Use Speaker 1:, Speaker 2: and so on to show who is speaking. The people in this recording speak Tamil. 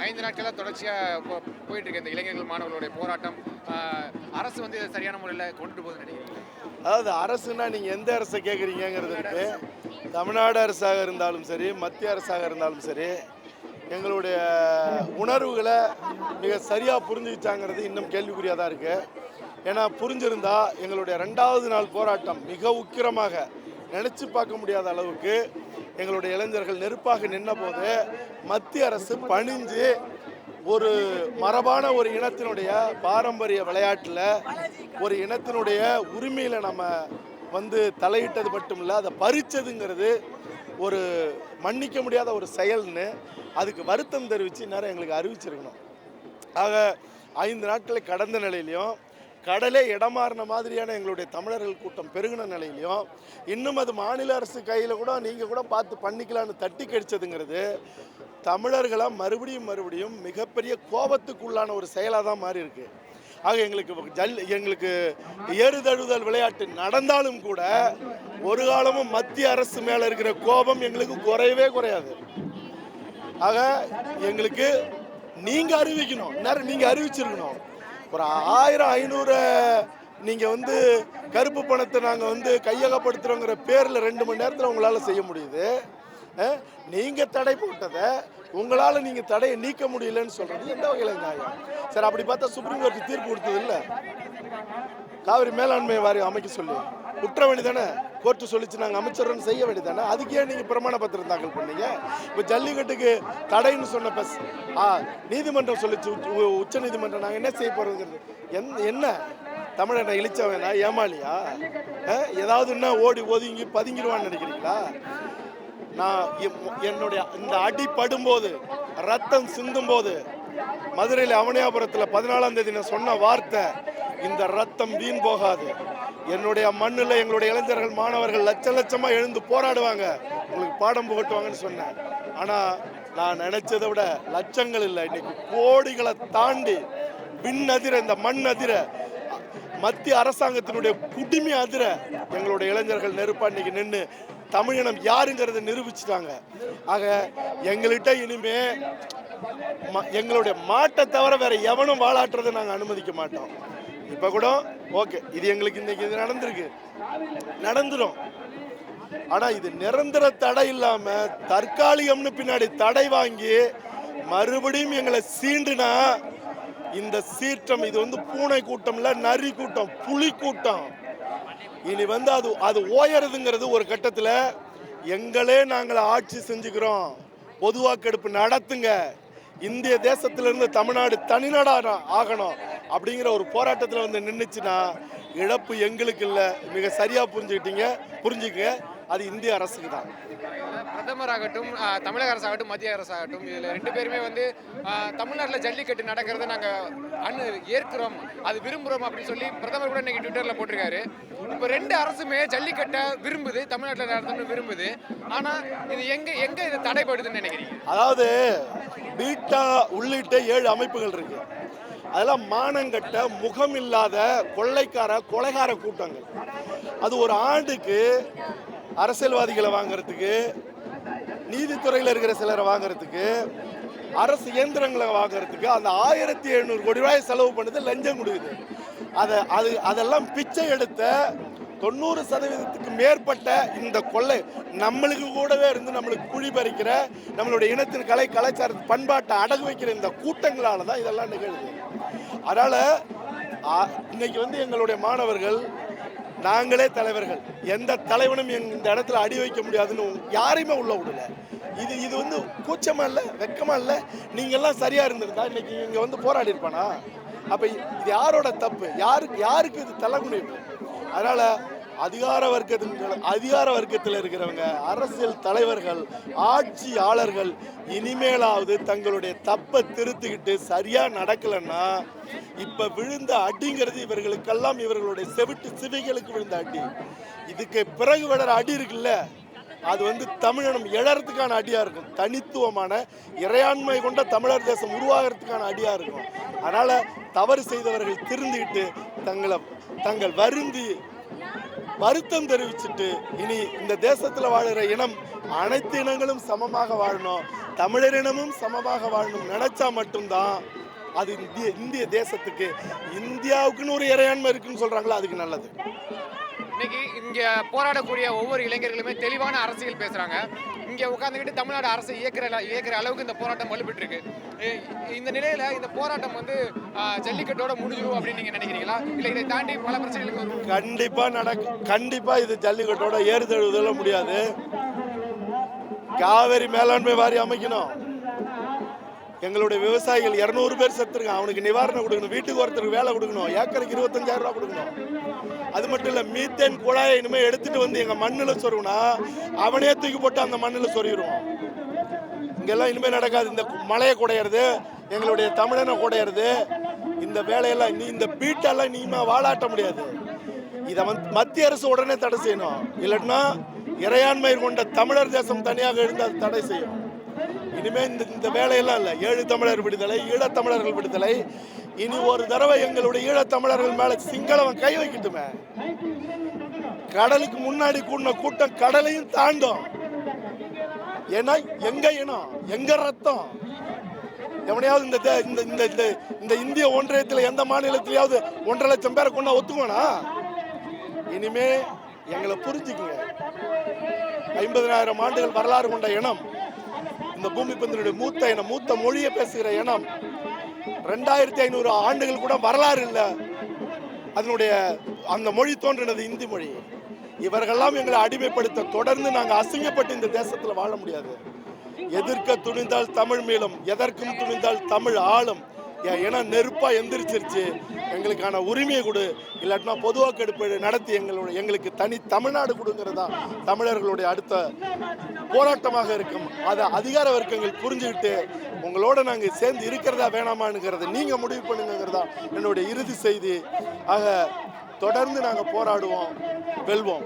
Speaker 1: ஐந்து நாட்களாக தொடர்ச்சியாக போ போயிட்டு இந்த இளைஞர்கள் மாணவர்களுடைய போராட்டம். அரசு வந்து சரியான முறையில் கொண்டுட்டு போகுதுன்னு நினைக்கிறேன்
Speaker 2: அதாவது அரசுனா நீங்கள் எந்த அரசை கேட்குறீங்கிறது தமிழ்நாடு அரசாக இருந்தாலும் சரி மத்திய அரசாக இருந்தாலும் சரி எங்களுடைய உணர்வுகளை மிக சரியாக புரிஞ்சுக்கிச்சாங்கிறது இன்னும் கேள்விக்குறியாக தான் இருக்குது ஏன்னா புரிஞ்சிருந்தா எங்களுடைய ரெண்டாவது நாள் போராட்டம் மிக உக்கிரமாக நினச்சி பார்க்க முடியாத அளவுக்கு எங்களுடைய இளைஞர்கள் நெருப்பாக நின்றபோது மத்திய அரசு பணிஞ்சு ஒரு மரபான ஒரு இனத்தினுடைய பாரம்பரிய விளையாட்டில் ஒரு இனத்தினுடைய உரிமையில் நம்ம வந்து தலையிட்டது மட்டும் இல்லை அதை பறிச்சதுங்கிறது ஒரு மன்னிக்க முடியாத ஒரு செயல்னு அதுக்கு வருத்தம் தெரிவித்து நேரம் எங்களுக்கு அறிவிச்சிருக்கணும். ஆக ஐந்து நாட்களை கடந்த நிலையிலையும் கடலே இடமாறின மாதிரியான எங்களுடைய தமிழர்கள் கூட்டம் பெருகின நிலையிலையும் இன்னும் அது மாநில அரசு கையில் கூட நீங்கள் கூட பார்த்து பண்ணிக்கலான்னு தட்டி கடிச்சதுங்கிறது தமிழர்களாக மறுபடியும் மறுபடியும் மிகப்பெரிய கோபத்துக்குள்ளான ஒரு செயலாக தான் மாறி இருக்கு ஆக எங்களுக்கு ஜல் எங்களுக்கு ஏறுதழுதல் விளையாட்டு நடந்தாலும் கூட ஒரு காலமும் மத்திய அரசு மேலே இருக்கிற கோபம் எங்களுக்கு குறையவே குறையாது. ஆக எங்களுக்கு நீங்கள் அறிவிக்கணும் நேரம் நீங்கள் அறிவிச்சிருக்கணும். ஒரு ஆயிரம் ஐநூறு நீங்கள் வந்து கருப்பு பணத்தை நாங்கள் வந்து கையகப்படுத்துறோங்கிற பேரில் ரெண்டு மணி நேரத்தில் உங்களால் செய்ய முடியுது. நீங்கள் தடை போட்டதை உங்களால் நீங்கள் தடையை நீக்க முடியலன்னு சொல்கிறது எந்த வகையில் நியாயம்? சார் அப்படி பார்த்தா சுப்ரீம் கோர்ட் தீர்ப்பு கொடுத்தது இல்லை. காவிரி மேலாண்மை வாரியம் அமைக்க சொல்லி. குற்ற வேண்டியதானே கோர்ட்டு சொல்லிச்சு நாங்கள் அமைச்சர்னு செய்ய வேண்டியதானே அதுக்கு ஏன் நீங்கள் பிரமாண பத்திரம் தாக்கல் பண்ணீங்க? இப்போ ஜல்லிக்கட்டுக்கு தடைன்னு சொன்ன பஸ் ஆ நீதிமன்றம் சொல்லிச்சு உச்ச- நீதிமன்றம் நாங்கள் என்ன செய்ய போகிறோங்கிறது என் என்ன? தமிழனை இழிச்சவனா? ஏமாளியா? ஏதாவது என்ன ஓடி ஒதுங்கி பதுங்கிடுவான்னு நினைக்கிறீங்களா? நான் எம்- என்னுடைய இந்த அடி படும்போது ரத்தம் சிந்தும் போது மதுரையில் அவனியாபுரத்தில் பதினாலாம் தேதி நான் சொன்ன வார்த்தை இந்த ரத்தம் வீண் போகாது. என்னுடைய மண்ணில் எங்களுடைய இளைஞர்கள் மாணவர்கள் லட்ச லட்சமாக எழுந்து போராடுவாங்க. உங்களுக்கு பாடம் புகட்டுவாங்கன்னு சொன்னேன். ஆனால் நான் நினைச்சதை விட லட்சங்கள் இல்லை. இன்னைக்கு கோடிகளை தாண்டி விண் அதிர இந்த மண் அதிர மத்திய அரசாங்கத்தினுடைய குடிமை அதிர எங்களுடைய இளைஞர்கள் நெருப்பா இன்னைக்கு நின்று தமிழினம் யாருங்கிறத நிரூபிச்சிட்டாங்க. ஆக எங்கள்கிட்ட இனிமே ம- எங்களுடைய மாட்டை தவிர வேற எவனும் வாழாட்டுறதை நாங்கள் அனுமதிக்க மாட்டோம். இப்போ கூட ஓகே இது எங்களுக்கு இன்னைக்கு இது நடந்திருக்கு. நடந்துடும் ஆனால் இது நிரந்தர தடை இல்லாமல் தற்காலிகம்னு பின்னாடி தடை வாங்கி மறுபடியும் எங்களை சீண்டுனா இந்த சீற்றம் இது வந்து பூனை கூட்டம் நரி கூட்டம் புலி கூட்டம். இனி வந்து அது அது ஓயறதுங்கிறது ஒரு கட்டத்தில் எங்களே நாங்கள் ஆட்சி செஞ்சுக்கிறோம். பொதுவாக்கெடுப்பு நடத்துங்க. இந்திய தேசத்திலிருந்து தமிழ்நாடு தனிநாடாக ஆகணும். அப்படிங்கிற ஒரு போராட்டத்தில் வந்து நின்றுச்சுன்னா இழப்பு எங்களுக்கு இல்லை. மிக சரியா புரிஞ்சுக்கிட்டீங்க. புரிஞ்சுக்கங்க. அது இந்திய அரசுக்கு தான்.
Speaker 1: பிரதமர் ஆகட்டும் தமிழக அரசாகட்டும் மத்திய அரசாகட்டும் இதில் ரெண்டு பேருமே வந்து தமிழ்நாட்டில் ஜல்லிக்கட்டு நடக்கிறத நாங்கள் அனு ஏற்கிறோம். அது விரும்புகிறோம் அப்படின்னு சொல்லி பிரதமர் கூட இன்னைக்கு ட்விட்டரில் போட்டிருக்காரு. இப்போ ரெண்டு அரசுமே ஜல்லிக்கட்டை விரும்புது தமிழ்நாட்டில் நடத்தணும்னு விரும்புது. ஆனால் இது எங்கே எங்கே இது தடைப்படுதுன்னு நினைக்கிறீங்க?
Speaker 2: அதாவது பீட்டா உள்ளிட்ட ஏழு அமைப்புகள் இருக்கு. அதெல்லாம் மானங்கட்ட முகம் இல்லாத கொள்ளைக்கார கொலைகார கூட்டங்கள். அது ஒரு ஆண்டுக்கு அரசியல்வாதிகளை வாங்குறதுக்கு நீதித்துறையில் இருக்கிற சிலரை வாங்குறதுக்கு அரசு இயந்திரங்களை வாங்குறதுக்கு அந்த ஆயிரத்தி எழுநூறு கோடி ரூபாய் செலவு பண்ணுது லஞ்சம் கொடுக்குது. அதை அது அதெல்லாம் பிச்சை எடுத்த தொண்ணூறு சதவீதத்துக்கு மேற்பட்ட இந்த கொள்ளை நம்மளுக்கு கூடவே இருந்து நம்மளுக்கு குழி பறிக்கிற நம்மளுடைய இனத்தின் கலை கலாச்சார பண்பாட்டை அடகு வைக்கிற இந்த கூட்டங்களால தான் இதெல்லாம் நிகழுது. அதனால் இன்னைக்கு வந்து எங்களுடைய மாணவர்கள் நாங்களே தலைவர்கள் எந்த தலைவனும் இந்த இடத்துல அடி வைக்க முடியாதுன்னு யாரையுமே உள்ள விடல. இது இது வந்து கூச்சமா இல்லை வெக்கமா இல்லை நீங்கள்லாம் சரியாக சரியா இருந்திருந்தா இன்னைக்கு இங்கே வந்து போராடி இருப்பானா அப்ப இது யாரோட தப்பு? யாருக்கு யாருக்கு இது தலைகுனிவு அதனால அதிகார வர்க்கத்தில் அதிகார வர்க்கத்தில் இருக்கிறவங்க அரசியல் தலைவர்கள் ஆட்சியாளர்கள் இனிமேலாவது தங்களுடைய தப்பை திருத்திக்கிட்டு சரியா நடக்கலைன்னா இப்ப விழுந்த அடிங்கிறது இவர்களுக்கெல்லாம் இவர்களுடைய செவிட்டு சிவிகளுக்கு விழுந்த அடி. இதுக்கு பிறகு விடுற அடி இருக்குல்ல அது வந்து தமிழினம் எழறதுக்கான அடியா இருக்கும். தனித்துவமான இறையாண்மை கொண்ட தமிழர் தேசம் உருவாகிறதுக்கான அடியா இருக்கும். அதனால தவறு செய்தவர்கள் திருந்துக்கிட்டு தங்களை தங்கள் வருந்தி வருத்தம் தெரிவிச்சுட்டு இனி இந்த தேசத்துல வாழ்கிற இனம் அனைத்து இனங்களும் சமமாக வாழணும். தமிழரினமும் சமமாக வாழணும். நினைச்சா மட்டும்தான் அது இந்திய இந்திய தேசத்துக்கு இந்தியாவுக்குன்னு ஒரு இறையாண்மை இருக்குன்னு சொல்றாங்களா? அதுக்கு நல்லது.
Speaker 1: இன்னைக்கு இங்க போராடக்கூடிய ஒவ்வொரு இளைஞர்களுமே தெளிவான அரசியல் பேசுறாங்க. இங்கே உட்காந்துக்கிட்டு தமிழ்நாடு அரசு இயக்கிற இயக்கிற அளவுக்கு இந்த போராட்டம் வலுப்பெற்று இருக்கு இந்த நிலையில இந்த போராட்டம் வந்து ஜல்லிக்கட்டோட முடிஞ்சிடும் அப்படின்னு நீங்க நினைக்கிறீங்களா? இல்லை இதை தாண்டி பல பிரச்சனைகளுக்கு வரும்
Speaker 2: கண்டிப்பா நடக்கும் கண்டிப்பா இது ஜல்லிக்கட்டோட ஏறுதழுவதெல்லாம் முடியாது. காவிரி மேலாண்மை வாரி அமைக்கணும். எங்களுடைய விவசாயிகள் இரநூறு பேர் செத்துருக்கான் அவனுக்கு நிவாரணம் கொடுக்கணும் வீட்டுக்கு ஒருத்தருக்கு வேலை கொடுக்கணும் ஏக்கருக்கு இருபத்தஞ்சாயிரம் ரூபா கொடுக்கணும். அது மட்டும் இல்லை மீத்தேன் குழாயை இனிமேல் எடுத்துட்டு வந்து எங்கள் மண்ணில் சொருவினா அவனே தூக்கி போட்டு அந்த மண்ணில் சொருகிடுவோம் இங்கெல்லாம் இனிமேல் நடக்காது. இந்த மலையை குடையிறது எங்களுடைய தமிழனை குடையிறது இந்த வேலையெல்லாம் நீ இந்த பீட்டெல்லாம் இனிமே வாழாட்ட முடியாது. இதை வந்து மத்திய அரசு உடனே தடை செய்யணும். இல்லைன்னா இறையாண்மை கொண்ட தமிழர் தேசம் தனியாக இருந்து அது தடை செய்யும். இனிமே இந்த இந்த வேலையெல்லாம் இல்லை. ஏழு தமிழர் விடுதலை ஈழத்தமிழர்கள் விடுதலை. இனி ஒரு தடவை எங்களுடைய ஈழத்தமிழர்கள் மேல சிங்களவன் கை வைக்கட்டுமே. கடலுக்கு முன்னாடி கூடின கூட்டம் கடலையும் தாண்டும். ஏன்னா எங்க இனம் எங்க ரத்தம்? எவனையாவது இந்த தே- இந்த இந்த இந்த இந்த இந்திய ஒன்றியத்தில் எந்த மாநிலத்திலேயாவது ஒன்றரை லட்சம் பேரை கொண்டா ஒத்துக்கோனா இனிமே எங்களை புரிஞ்சுக்குங்க. ஐம்பதனாயிரம் ஆண்டுகள் வரலாறு கொண்ட இனம். இந்த பூமி பந்தினுடைய மூத்த இனம் மூத்த மொழியை பேசுகிற இனம் ரெண்டாயிரத்தி ஐநூறு ஆண்டுகள் கூட வரலாறு இல்லை. அதனுடைய அந்த மொழி தோன்றினது இந்தி மொழி. இவர்கள்லாம் எங்களை அடிமைப்படுத்த தொடர்ந்து நாங்கள் அசிங்கப்பட்டு இந்த தேசத்தில் வாழ முடியாது. எதிர்க்க துணிந்தால் தமிழ் மீளும் எதற்கும் துணிந்தால் தமிழ் ஆளும். ஏன்னா நெருப்பாக எந்திரிச்சிருச்சு. எங்களுக்கான உரிமையை கொடு. இல்லாட்டினா பொதுவாக எடுப்பு நடத்தி எங்களுடைய எங்களுக்கு தனி தமிழ்நாடு கொடுங்கிறதா தமிழர்களுடைய அடுத்த போராட்டமாக இருக்கும். அதை அதிகார வர்க்கங்கள் புரிஞ்சுக்கிட்டு உங்களோட நாங்கள் சேர்ந்து இருக்கிறதா வேணாமாங்கிறத நீங்கள் முடிவு பண்ணுங்கிறதா என்னுடைய இறுதி செய்தி. ஆக தொடர்ந்து நாங்கள் போராடுவோம் வெல்வோம்.